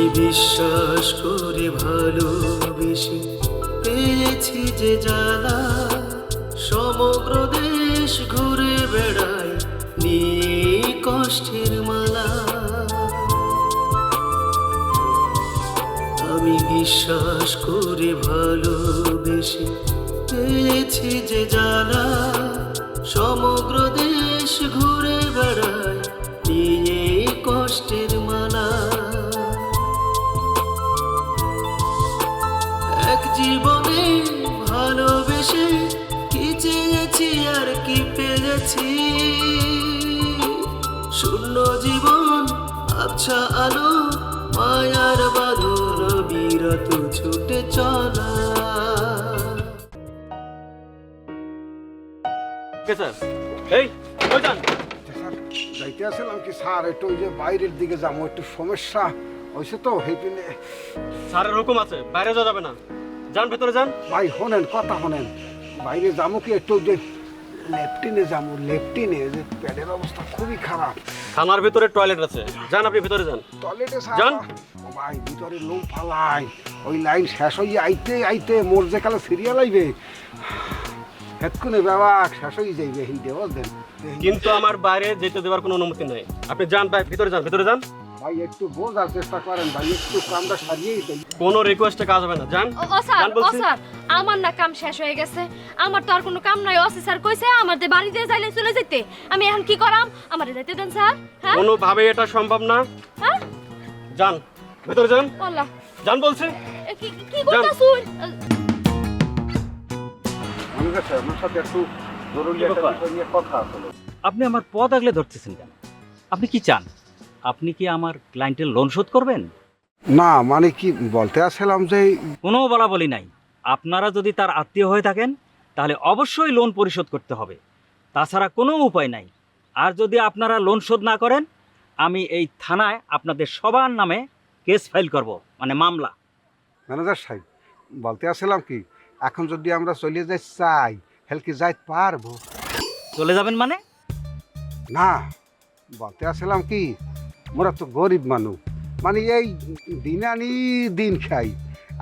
আমি বিশ্বাস করে ভালোবেসে। পেয়েছি যে জ্বালা, সমগ্র দেশ ঘুরে বেড়ায়, নিয়ে কষ্টের মালা। আমি বিশ্বাস করে ভালোবেসে। পেয়েছি যে জ্বালা, সমগ্র দেশ ঘুরে পেয়েছি। শূন্য জীবন আচ্ছা আলো মায়ার বাঁধন বিরত ছুটে চলা। কে স্যার? এই যাইতে আসলাম কি স্যার? একটু ওই যে বাইরের দিকে যাব একটু সমস্যা হয়েছে তো সেই স্যারের হুকুম আছে বাইরে যাওয়া যাবে না। যান ভেতরে যান। ভাই শোনেন কথা শোনেন বাইরে যাব কি একটু যে লেফটিনে যাব লেফটিনে যে প্যাডের অবস্থা খুবই খারাপ। থানার ভিতরে টয়লেট আছে। যান আপনি ভিতরে যান। টয়লেটে যান। ও ভাই ভিতরে লোক ফালাই। ওই লাইন শেষ হয়ে আইতে আইতে মোর যে কালে সিরিয়াল আইবে। হেতকুনে বাবা শেষ হয়ে যাইবে এই দেওয়া কিন্তু আমার বাইরে যেতে দেওয়ার কোনো অনুমতি নেই। আপনি যান ভাই ভিতরে যান ভিতরে যান। ভাই একটু বোঝার চেষ্টা করেন ভাই একটু কামটা সারিয়েই দেই কোনো রিকোয়েস্টে কাজ হবে না। যান ও ও স্যার ও স্যার আমার না কাম শেষ হয়ে গেছে। আমার তো আর কোনো কাম নাই। অসি স্যার কইছে আমাদের বাড়িতে যাইলে চলে যেতে। আমি এখন কি করাম? আমারে যাইতে দেন স্যার হ্যাঁ? কোনোভাবে এটা সম্ভব না। হ্যাঁ? যান ভিতরে যান। আল্লাহ যান বলছি। কি কি কইতাছুন কাছে আমার সাথে একটু জরুরি একটা বিষয় নিয়ে কথা আছে। আপনি আমার পদ আগলে ধরতেছেন কেন? আপনি কি চান? আপনি কি আমার ক্লায়েন্টের লোন শোধ করবেন? না মানে কি বলতে আসছিলাম যে কোনো বলা বলি নাই। আপনারা যদি তার আত্মীয় হয়ে থাকেন তাহলে অবশ্যই লোন পরিশোধ করতে হবে। তাছাড়া কোনো উপায় নাই। আর যদি আপনারা লোন শোধ না করেন আমি এই থানায় আপনাদের সবার নামে কেস ফাইল করব মানে মামলা। ম্যানেজার সাহেব বলতে আসছিলাম কি এখন যদি আমরা চলে যাই চাই হেল কি যাইতে পারব? চলে যাবেন মানে? না বলতে আসছিলাম কি মোরা তো গরিব মানুষ। মানে এই দিন আনি দিন খাই।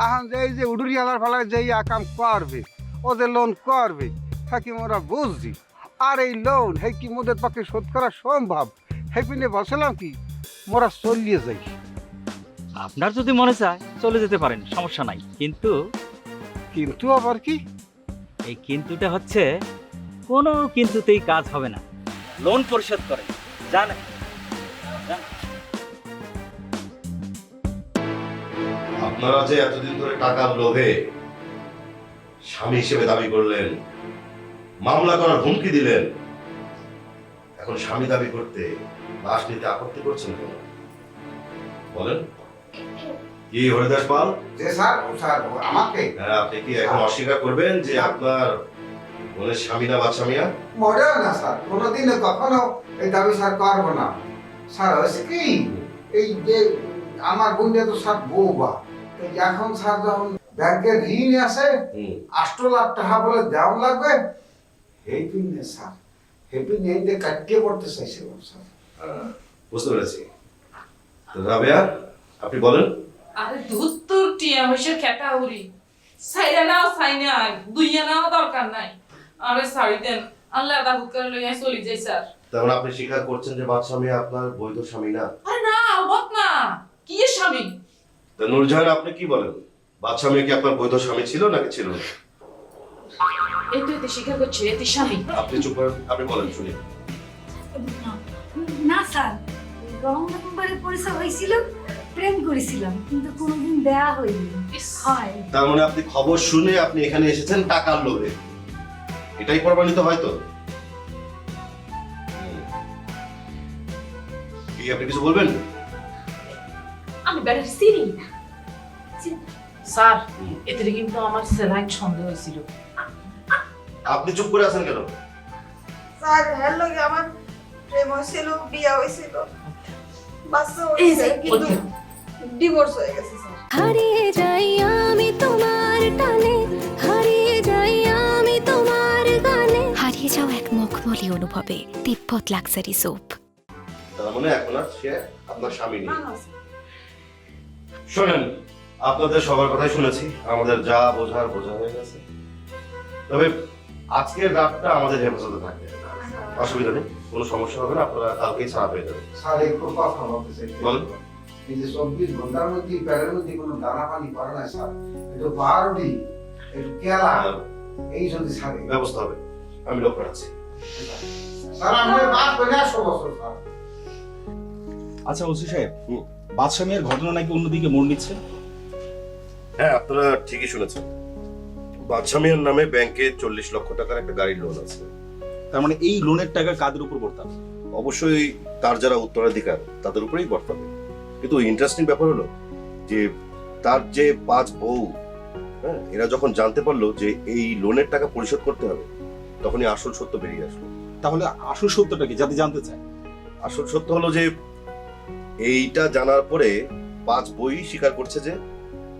এখন যে এই যে উডুরিয়ালার ফেলায় যে কাম করবে ওদের লোন করবে হ্যাঁ কি মোরা বুঝছি? আর এই লোন হে কি মোদের পক্ষে শোধ করা সম্ভব? হে পিনে বলছিলাম কি? মোরা চলিয়ে যাই। আপনার যদি মনে চায় চলে যেতে পারেন সমস্যা নাই। কিন্তু কিন্তু আবার কি? এই কিন্তুটা হচ্ছে কোনো কিন্তুতেই কাজ হবে না। লোন পরিশোধ করে। জানেন? আপনারা যে এতদিন ধরে টাকার লোভে স্বামী হিসেবে দাবি করলেন মামলা করার হুমকি দিলেন এখন স্বামী দাবি করতে লাশ নিতে আপত্তি করছেন কেন? বলেন। কি হরিদাস পাল? স্যার স্যার আমাকে। হ্যাঁ আপনি কি এখন অস্বীকার করবেন যে আপনার বোনের স্বামী না বাচ্চা মিয়া? মরেও না স্যার। কোনোদিনও কখনো এই দাবি স্যার করব না। স্যার হয়েছে কি এই যে আমার বোনটা তো স্যার বউবা তো এখন স্যার যখন ব্যাংকে ঋণ আছে আষ্ট লাখ টাকা বলে দেওয়া লাগবে। এই পিনে স্যার। এই যে কাটিয়ে পড়তে চাইছিলাম স্যার। হ্যাঁ, বুঝতে পেরেছি। রাবেয়া আপনি বলেন। আরে দুধ তোর টিয়া হইসে খেটা উড়ি। সাইরা নাও দুইয়া নাও দরকার নাই। আরে সারি দেন আল্লাহ আদা হুকার লইয়া চলি যাই স্যার। মানে আপনি স্বীকার করছেন যে মিয়া আপনার বৈধ স্বামী না? আরে না বত না। কি স্বামী? তা নূরজাহান আপনি কি বলেন? বাচ্চা মেয়ে কি আপনার বৈধ স্বামী ছিল নাকি ছিল না? এই তো এতে স্বীকার করছে এতে স্বামী। আপনি চুপ করেন আপনি বলেন শুনি। না স্যার রং নম্বরে পরিচয় হয়েছিল প্রেম করেছিলাম কিন্তু কোনোদিন দেয়া হয়নি। হয়। তার মানে আপনি খবর শুনে আপনি এখানে এসেছেন টাকার লোভে। এটাই প্রমাণিত হয়তো? হুম। কি আপনি কিছু বলবেন? আমি বেড়াতে চিনি না। স্যার এতে কিন্তু আমার সেলাই সন্দেহ হয়েছিল। আপনি চুপ করে আছেন কেন? স্যার হ্যার লগে আমার প্রেম হয়েছিল বিয়া হয়েছিল। বাচ্চা হয়েছে কিন্তু ডিভোর্স হয়ে গেছে স্যার। হারিয়ে যাই আমি তোমার টানে হারিয়ে যাই আমি তোমার গানে। হারিয়ে যাও এক মখমলি অনুভবে তিব্বত লাক্সারি সোপ। তার মানে এখন আর সে আপনার স্বামী নেই। শোনেন আপনাদের সবার কথাই শুনেছি আমাদের যা বোঝার বোঝা হয়ে গেছে। তবে আজকের রাতটা আমাদের হেফাজতে থাকবে অসুবিধা নেই কোনো সমস্যা হবে না আপনারা কালকেই ছাড়া পেয়ে যাবেন। স্যার একটু কথা বলতে চাই বলেন। এই যে চব্বিশ ঘণ্টার মধ্যে প্যারের মধ্যে কোনো দানা পানি করে না স্যার? একটু বারোটি একটু কেলা এই যদি ছাড়ে। ব্যবস্থা হবে আমি লোক পাঠাচ্ছি স্যার আমি বাদ করে আসো বছর স্যার। আচ্ছা ওসি সাহেব হুম। বাদশা মিয়ার ঘটনা নাকি অন্যদিকে মোড় নিচ্ছে? হ্যাঁ আপনারা ঠিকই শুনেছেন। বাদশা মিয়ার নামে ব্যাংকে চল্লিশ লক্ষ টাকার একটা গাড়ির লোন আছে। তার মানে এই লোনের টাকা কাদের উপর পড়তাম অবশ্যই তার যারা উত্তরাধিকার তাদের উপরেই বর্তাবে। কিন্তু ইন্টারেস্টিং ব্যাপার হলো যে তার যে পাঁচ বউ হ্যাঁ এরা যখন জানতে পারল যে এই লোনের টাকা পরিশোধ করতে হবে তখনই আসল সত্য বেরিয়ে আসলো। তাহলে আসল সত্যটা কি যাতে জানতে চায়? আসল সত্য হলো যে এইটা জানার পরে পাঁচ বই স্বীকার করছে যে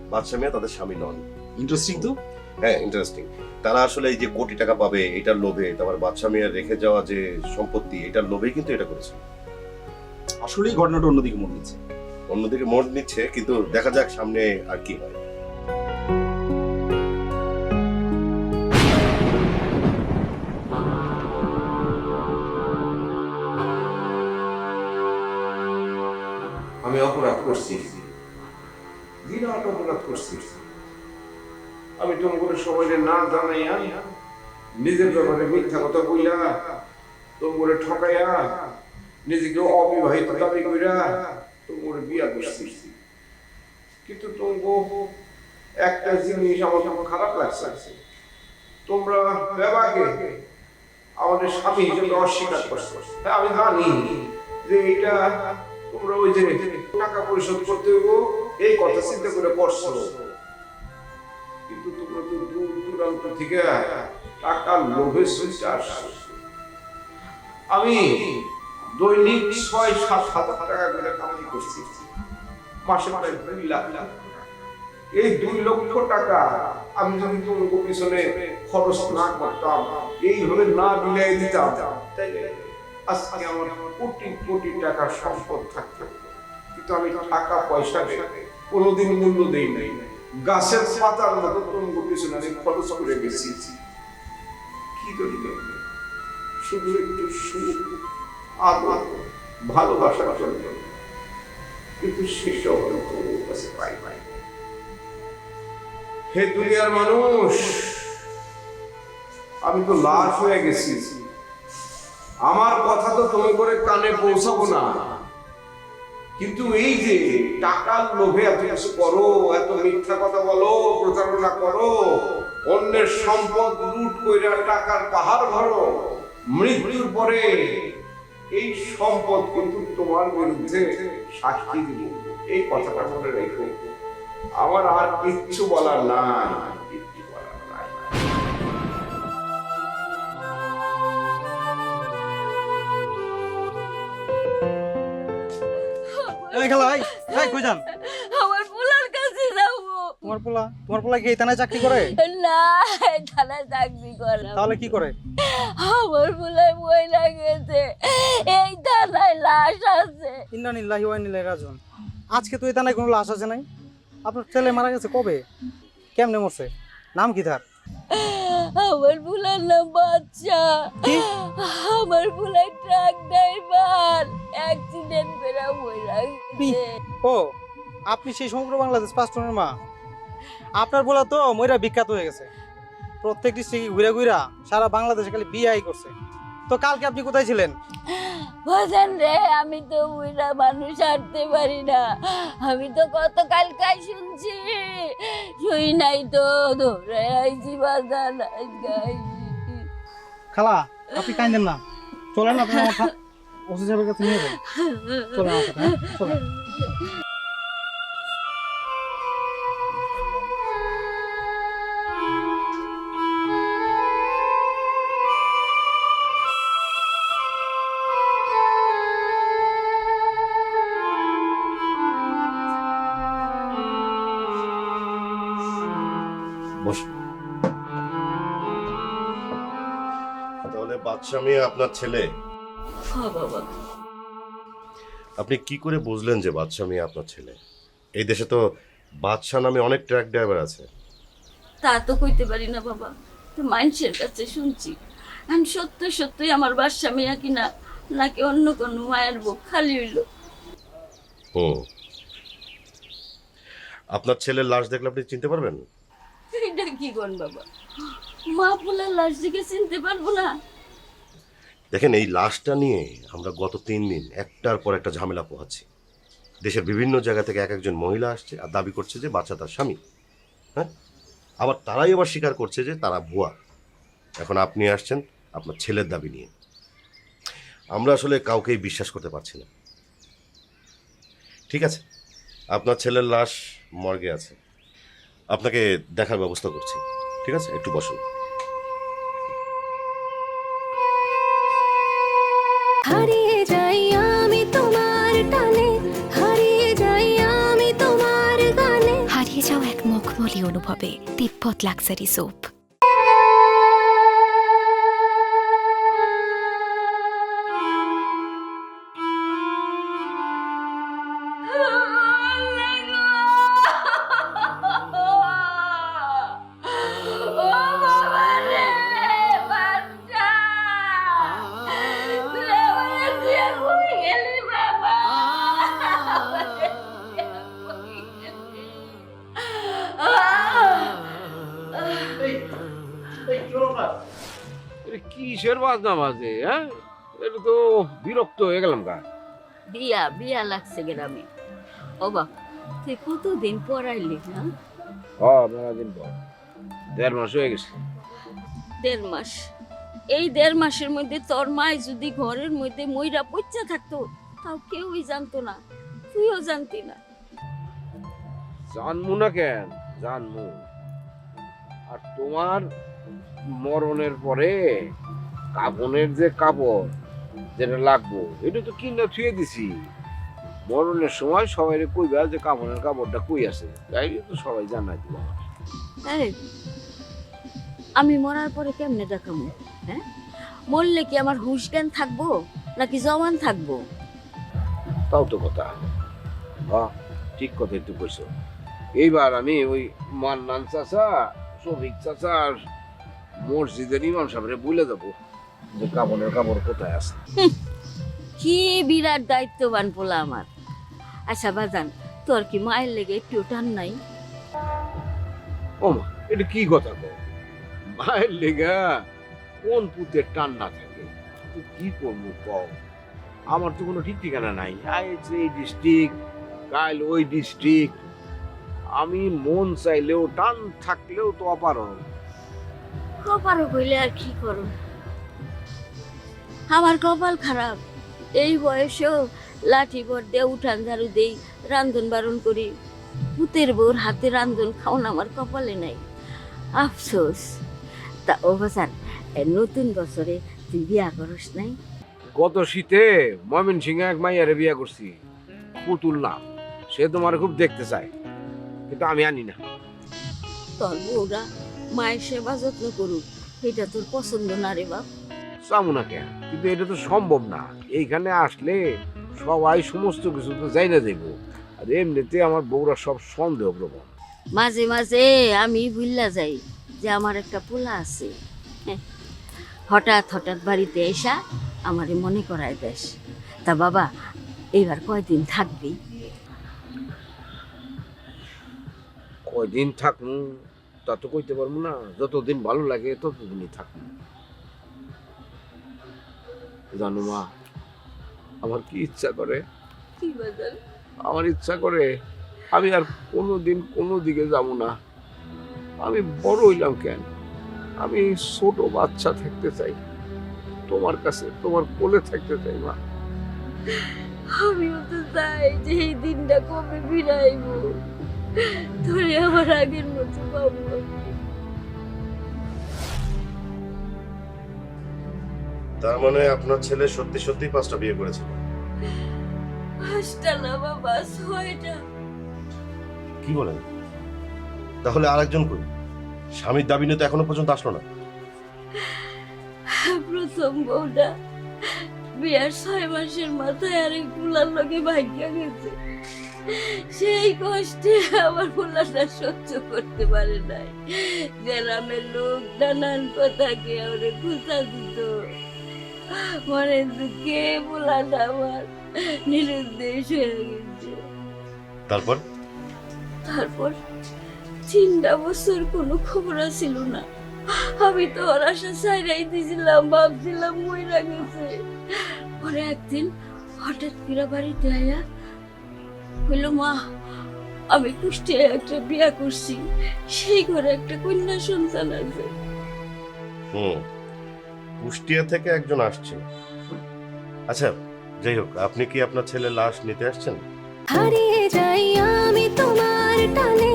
বাদশা মিয়া তাদের স্বামী নন। ইন্টারেস্টিং তো? হ্যাঁ ইন্টারেস্টিং তারা আসলে এই যে কোটি টাকা পাবে এটার লোভে তারপর বাদশা মিয়ার রেখে যাওয়া যে সম্পত্তি এটার লোভেই কিন্তু এটা করেছে। আসলেই ঘটনাটা অন্যদিকে মোড় নিচ্ছে অন্যদিকে মোড় নিচ্ছে কিন্তু দেখা যাক সামনে আর কি হয়। করছি আমি তোমার সবাই না জানাইয়া নিজের ব্যাপারে মিথ্যা কথা কইলা তোমার ঠকাইয়া নিজেকে অবিবাহিত দাবি কইরা তোমার বিয়া করছি কিন্তু তোমাকে একটা জিনিস আমার আমার খারাপ লাগছে। তোমরা বেবাকে আমাদের স্বামী হিসেবে অস্বীকার করছ। হ্যাঁ, আমি জানি যে এটা তোমরা ওই যে টাকা পরিশোধ করতে হইব এই কথা চিন্তা করে করছ কিন্তু তোমরা তো দূর দূরান্ত থেকে টাকা লোভে সুইচে আসছো। আমি দৈনিক ছয়, সাত হাজার টাকা করে কামাই করছি। মাসে মাসে দুই লাখ টাকা। এই দুই লক্ষ টাকা আমি যদি তোমার পিছনে খরচ না করতাম এইভাবে না বিলাই দিতাম আজকে আমার কোটি কোটি টাকার সম্পদ থাকতো। কিন্তু আমি টাকা পয়সা কোনোদিন মূল্য দেই নাই। গাছের পাতার মতো তোমার পিছনে আমি খরচ করে কি শুধু একটু সুখ ভালোবাসার জন্য কিন্তু সেসব কাছে পাই পাই হে দুনিয়ার মানুষ, আমি তো লাশ হয়ে গেছি। আমার কথা তো তুমি করে কানে পৌঁছাবো না। কিন্তু এই যে টাকার লোভে এত কিছু করো, এত মিথ্যা কথা বলো, প্রতারণা করো, অন্যের সম্পদ লুট কইরা টাকার পাহাড় ভরো, মৃত্যুর পরে এই সম্পদ কিন্তু তোমার বিরুদ্ধে সাক্ষী দিব। এই কথাটা মনে রেখো। আমার আর কিচ্ছু বলার নাই। খেলা এই এই কই যান? আমার ফুলার কাছে যাব। তোমার পোলা তোমার পোলা কি এই থানায় চাকরি করে? না থানায় চাকরি করলাম তাহলে কি করে? আমার লাগেছে এই থানায় লাশ আছে। ইন্না নিল্লাহি ওয়া ইন্না ইলাইহি রাজিউন। আজকে তো এই থানায় কোনো লাশ আছে নাই। আপনার ছেলে মারা গেছে কবে? কেমনে মরছে? নাম কি তার? আমার ভুলার নাম বাচ্চা আমার ভুলার ট্রাক ড্রাইভার অ্যাক্সিডেন্ট করে বই লাগছে ও আপনি সেই সমগ্র বাংলাদেশ পাঁচটনের মা। আপনার বলা তো ময়রা বিখ্যাত হয়ে গেছে। প্রত্যেক ডিস্ট্রিক্টে ঘুরে ঘুরা সারা বাংলাদেশে খালি বিয়ে করছে। তো কালকে আপনি কোথায় ছিলেন? বাজান রে আমি তো বুড়া মানুষ হাঁটতে পারি না। আমি তো গতকালকাই শুনছি। শুই নাই তো ধরে আইছি আইছি। খালা আপনি কাইন্দেন না। চলেন আপনি আমার থা- ওসি সাহেবের কাছে নিয়ে চলেন হ্যাঁ? চলেন। বাদশা আপনার ছেলে? হ্যাঁ বাবা। আপনি কি করে বুঝলেন যে বাদশা মিয়া আপনার ছেলে? এই দেশে তো বাদশাহ নামে অনেক ট্রাক ড্রাইভার আছে। তা তো কইতে পারি না বাবা। তো মানুষের কাছে শুনছি। আমি সত্য সত্যই আমার বাসা মেয়া কিনা নাকি অন্য কোনো মায়ের বুক খালি হইল? ও। আপনার ছেলের লাশ দেখলে আপনি চিনতে পারবেন? এটা কি কোন বাবা? মা পোলার লাশ দেখে চিনতে পারব না? দেখেন, এই লাশটা নিয়ে আমরা গত তিন দিন একটার পর একটা ঝামেলা পোহাচ্ছি। দেশের বিভিন্ন জায়গা থেকে এক একজন মহিলা আসছে আর দাবি করছে যে বাচ্চা তার স্বামী। হ্যাঁ? আবার তারাই আবার স্বীকার করছে যে তারা ভুয়া। এখন আপনি আসছেন আপনার ছেলের দাবি নিয়ে। আমরা আসলে কাউকেই বিশ্বাস করতে পারছি না। ঠিক আছে? আপনার ছেলের লাশ মর্গে আছে। আপনাকে দেখার ব্যবস্থা করছি। ঠিক আছে? একটু বসুন। হারিয়ে যাই আমি তোমার হারিয়ে যাই আমি তোমার গানে। হারিয়ে যাও এক অনুভবে, তিব্বত লাক্সারি সোপ। বাজনা বাজে হ্যাঁ? এটা তো বিরক্ত হয়ে গেলাম গা। বিয়া বিয়া লাগছে গ্রামে। ও বাবা তুই কতদিন পড়াইলি না হ মেলা দিন পর। দেড় মাস হয়ে গেছে। দেড় মাস। এই দেড় মাসের মধ্যে তোর মায় যদি ঘরের মধ্যে ময়রা পচ্চা থাকতো তাও কেউই জানতো না। তুইও জানতি না। জানমু না কেন? জানমু। আর তোমার মরণের পরে কাপনের যে কাপড় যেটা লাগবো এটা তো কিনা থুয়ে দিছি। মরণের সময় সবাই কইবা যে কাপনের কাপড়টা কই আছে। তাই তো সবাই জানাই দিব এই, আমি মরার পরে কেমনে দেখাবো হ্যাঁ? মরলে কি আমার হুশ জ্ঞান থাকব নাকি জওয়ান থাকব? তাও তো কথা। হ্যাঁ ঠিক কথা একটু কইছো। এইবার আমি ওই মান্নান চাচা শফিক চাচা আর মসজিদের ইমাম সাহেবরে বলে দেবো যে কাপড়ের কাপড় কোথায় আছে? কি বিরাট দায়িত্ববান পোলা আমার। আচ্ছা বাজান তোর কি মায়ের লেগে একটু টান নাই? ও মা এটা কি কথা কো মায়ের লেগা কোন পুতের টান না থাকে? তুই কি করব কও? আমার তো কোনো ঠিক ঠিকানা নাই। আজ এই ডিস্ট্রিক্ট কাল ওই ডিস্ট্রিক্ট আমি মন চাইলেও টান থাকলেও তো অপারক কপারও কইলে আর কি করো আমার কপাল খারাপ। এই বয়সেও লাঠি বর দিয়ে উঠান ঝাড়ু দেই রান্ধন বারণ করি। পুতের বউর হাতে রান্ধন খাওন আমার কপালে নাই। আফসোস। তা ও বাসান নতুন বছরে তুই বিয়া করস নাই? গত শীতে ময়মন সিং এক মাইয়ারে বিয়া করছি। পুতুল না সে তোমার খুব দেখতে চায় কিন্তু আমি আনি না। তোর বউরা মায়ের সেবা যত্ন করুক এটা তোর পছন্দ না রে বাপ। চামু না কেন? কিন্তু এটা তো সম্ভব না। এইখানে আসলে সবাই সমস্ত কিছু তো যাই না দেবো আর এমনিতে আমার বউরা সব সন্দেহ প্রবণ মাঝে মাঝে আমি ভুল্লা যাই যে আমার একটা পোলা আছে। হ্যাঁ, হঠাৎ হঠাৎ বাড়িতে এসা আমারে মনে করায় দেশ। তা বাবা এবার কয়দিন থাকবি? কয়দিন থাকব তা তো কইতে পারব না। যতদিন ভালো লাগে ততদিনই থাকব জানো মা আমার কি ইচ্ছা করে? কি বাজার আমার ইচ্ছা করে আমি আর কোনো দিন কোনো দিকে যাব না। আমি বড় হইলাম কেন? আমি ছোট বাচ্চা থাকতে চাই। তোমার কাছে তোমার কোলে থাকতে চাই মা। আমিও তো চাই যে এই দিনটা কবে ফিরাইব। ধরে আমার আগের মতো পাবো তার মানে আপনার ছেলে সত্যি সত্যি পাঁচটা বিয়ে করেছিল পাঁচটা না বাবা ছয়টা। কি বলেন? তাহলে আরেকজন কই? স্বামীর দাবি নিয়ে তো এখনও পর্যন্ত আসলো না। প্রথম বউটা বিয়ার ছয় মাসের মাথায় আরেকগুলার লোকে ভাগ্যা গেছে। সেই কষ্টে আমার পোলাটা সহ্য করতে পারে নাই। গ্রামের লোক নানান কথাকে আমারে খুঁজা দিত। মনে দুঃখে পোলাটা আমার নিরুদ্দেশ হয়ে গেছে। তারপর? তারপর তিনটা বছর কোনো খবর ছিল না। আমি তো ওর আশা ছাইরাই দিয়েছিলাম ভাবছিলাম মইরা গেছে। পরে একদিন হঠাৎ করে বাড়িতে আয়া হইল মা আমি কুষ্টিয়ায় একটা বিয়া করছি। সেই ঘরে একটা কন্যা সন্তান আছে। হুম। কুষ্টিয়া থেকে একজন আসছে আচ্ছা যাই হোক আপনি কি আপনার ছেলের লাশ নিতে আসছেন? হারিয়ে যাই আমি তোমার টানে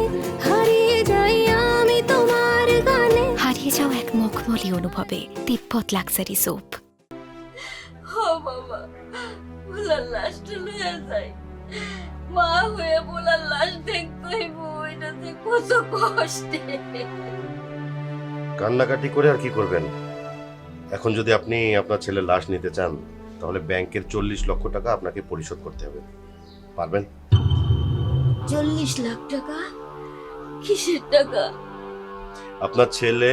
হারিয়ে যাই আমি তোমার গানে। হারিয়ে যাও এক মখমলি অনুভবে তিব্বত লাক্সারি সোপ ও বাবা বলার লাশটা লইয়া যাই। মা হয়ে বলার লাশ দেখতে হইব কত কষ্টে। কান্নাকাটি করে আর কি করবেন? এখন যদি আপনি আপনার ছেলের লাশ নিতে চান তাহলে ব্যাংকের চল্লিশ লক্ষ টাকা আপনাকে পরিশোধ করতে হবে। পারবেন? চল্লিশ লাখ টাকা? কিসের টাকা? আপনার ছেলে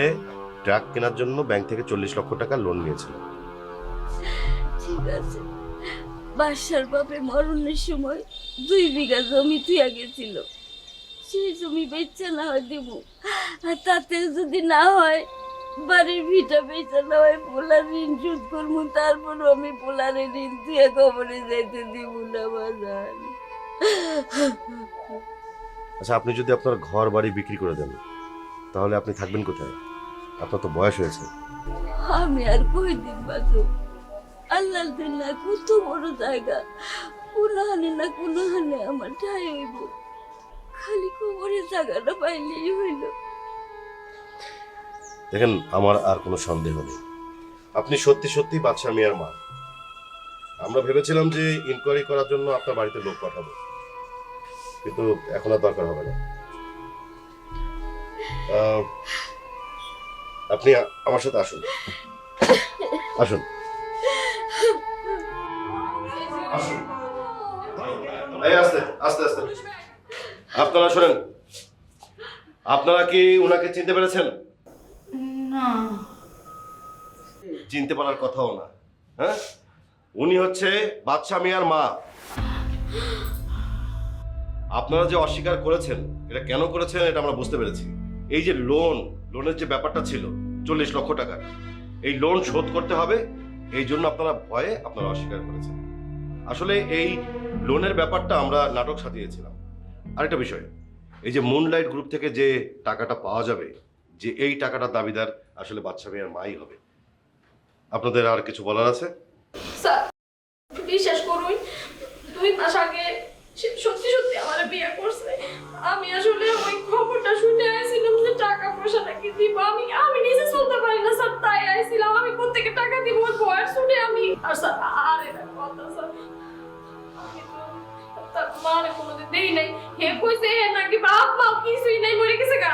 ট্রাক কেনার জন্য ব্যাংক থেকে চল্লিশ লক্ষ টাকা লোন নিয়েছিল। ঠিক আছে। বাসার বাপে মরণের সময় দুই বিঘা জমি তুইয়া গেছিল। সেই জমি বেচা না হয় দেব। আর তাতে যদি না হয় বাড়ির ভিটা বেচা না হয় পোলার ঋণ শোধ করব তারপরও আমি পোলারের ঋণ তুইয়া কবরে যাইতে দিব না বাজান। আচ্ছা আপনি যদি আপনার ঘর বাড়ি বিক্রি করে দেন তাহলে আপনি থাকবেন কোথায়? আপনার তো বয়স হয়েছে। আমি আর কই দিন বাজু আল্লাহ দিল্লা কত বড় জায়গা। কোনো হানে না কোনো হানে আমার ঠাই হইব। খালি কোমরের জায়গাটা পাইলেই হইল। দেখেন, আমার আর কোনো সন্দেহ নেই। আপনি সত্যি সত্যি বাদশাহ মিয়ার মা। আমরা ভেবেছিলাম যে ইনকোয়ারি করার জন্য আপনার বাড়িতে লোক পাঠাবো। কিন্তু এখন আর দরকার হবে না। আপনি আমার সাথে আসুন। আসুন। আপনারা শোনেন। আপনারা কি ওনাকে চিনতে পেরেছেন? না। চিনতে পারার কথাও না হ্যাঁ? উনি হচ্ছে বাদশাহ মিয়ার মা। আপনারা যে অস্বীকার করেছেন, এটা কেন করেছেন এটা আমরা বুঝতে পেরেছি। এই যে লোন লোনের যে ব্যাপারটা ছিল, চল্লিশ লক্ষ টাকা, এই লোন শোধ করতে হবে, এই জন্য আপনারা ভয়ে আপনারা অস্বীকার করেছেন। আসলে এই লোনের ব্যাপারটা আমরা নাটক সাজিয়েছিলাম। আরেকটা বিষয়, এই যে মুনলাইট গ্রুপ থেকে যে টাকাটা পাওয়া যাবে যে এই টাকাটার দাবিদার আসলে বাদশাহ মিয়ার মাই হবে। আপনাদের আর কিছু বলার আছে? স্যার বিশ্বাস করুন, দুই মাস আগে সত্যি সত্যি আমার বিয়ে করছে। আমি আসলে ওই খবরটা শুনে আইছিলাম যে টাকা পয়সা নাকি দিব আমি। আমি নিজে চলতে পারি না স্যার, তাই আইছিলাম। আমি কোথেকে টাকা দিব ওই বয়স শুনে আমি আর স্যার, আর এটা কথা স্যার। আমি কোনোদিন দেই নাই। হে কইছে হে নাকি বাপ মা কিছুই নাই, মরে গেছে গা।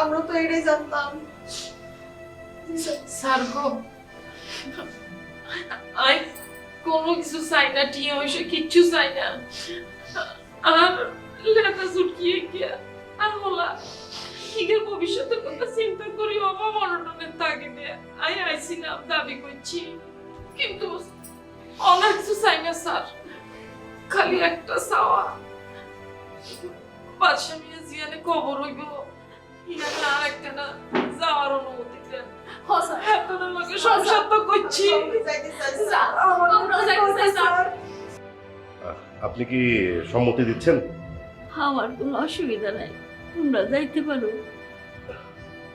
আমরা তো এটাই জানতাম স্যার গো আই কোনো কিছু চাই না, টিয়া হয়েছে কিচ্ছু চাই আর লেখা চুটকিয়ে গিয়া আর হলা হিগের ভবিষ্যতের কথা চিন্তা করি, অভাব অনটনের তাকে দিয়ে আই আইছিলাম, দাবি করছি। কিন্তু অনেক কিছু চাই না, স্যার। খালি একটা চাওয়া। বাদশা মিয়া জিয়ানে খবর হইব। আর একটা না যাওয়ার অনুমতি দেন। আপনার লগে সংসার তো করছি। আপনি কি সম্মতি দিচ্ছেন? আমার কোনো অসুবিধা নাই। তোমরা যাইতে পারো।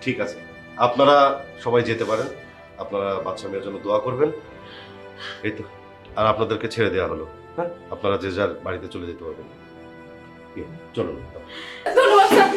ঠিক আছে। আপনারা সবাই যেতে পারেন। আপনারা বাচ্চা মেয়ের জন্য দোয়া করবেন। এই তো। আর আপনাদেরকে ছেড়ে দেওয়া হলো। হ্যাঁ? আপনারা যে যার বাড়িতে চলে যেতে পারবেন। কি, চলুন ধন্যবাদ।